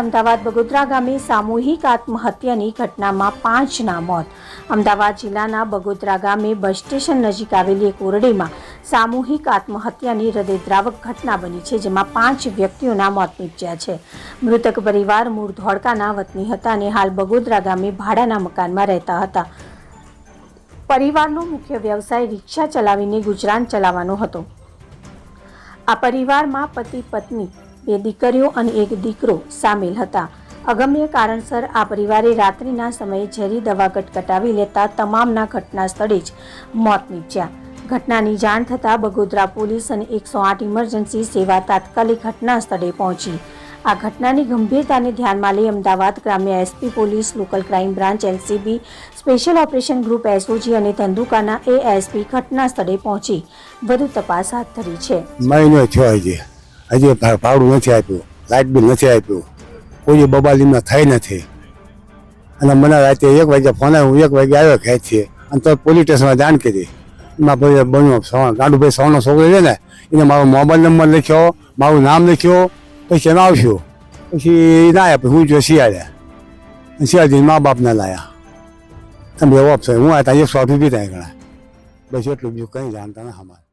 અમદાવાદ બગોદરા ગામે સામૂહિક આત્મહત્યાની ઘટનામાં પાંચના મોત. અમદાવાદ જિલ્લાના બગોદરા ગામે બસ સ્ટેશન નજીક આવેલી એક ઓરડીમાં સામૂહિક આત્મહત્યાની હૃદયદ્રાવક ઘટના બની છે, જેમાં પાંચ વ્યક્તિઓના મોત નીપજ્યા છે. મૃતક પરિવાર મૂળ ધોળકાના વતની હતા અને હાલ બગોદરા ગામે ભાડાના મકાનમાં રહેતા હતા. પરિવારનો મુખ્ય વ્યવસાય રિક્ષા ચલાવીને ગુજરાન ચલાવવાનો હતો. આ પરિવારમાં પતિ પત્ની બે દીકરીઓ અને એક દીકરો સામેલ હતા. અગમ્ય કારણસર આ પરિવારે રાત્રિના સમયે ઝેરી દવા કટકટાવી લેતા તમામના ઘટના સ્થળે જ મોત નીપજ્યા. ઘટનાની જાણ થતાં બગોદરા પોલીસ અને એકસો આઠ ઇમરજન્સી સેવા તાત્કાલિક ઘટના સ્થળે પહોંચી. આ ઘટનાની ગંભીરતાને ધ્યાનમાં લઈ અમદાવાદ ગ્રામ્ય SP police, local crime branch, LCB, special operation group, SOG અને ધંધુકાના એએસપી ઘટના સ્થળે પહોંચી. વધુ તપાસ હાથ ધરી છે. મહિનો થયો હજી હજી ભાડું નથી આપ્યું, લાઇટ બિલ નથી આપ્યું, કોઈ બબાલીમાં થઈ નથી. અને મને રાતે એક વાગે ફોન આવ્યો, હું એક વાગે આવ્યો ઘેરથી અને તો પોલીસ સ્ટેશનમાં જાણ કરી. એમાં ભાઈ બન્યો સવાણ ગાંડુભાઈ સવણનો છોકરો છે ને, એને મારો મોબાઈલ નંબર લખ્યો, મારું નામ લખ્યો, પછી એમાં આવશું. પછી ના આપ્યું હું જો શિયાળ્યા શિયાળજી મા બાપને લાયા. તમે એવો આપશો હું આ ત્યાં એકસો આઠ રૂપિયા ત્યાં ગણા બસ એટલું બીજું કંઈ જાણતા ના અમારે.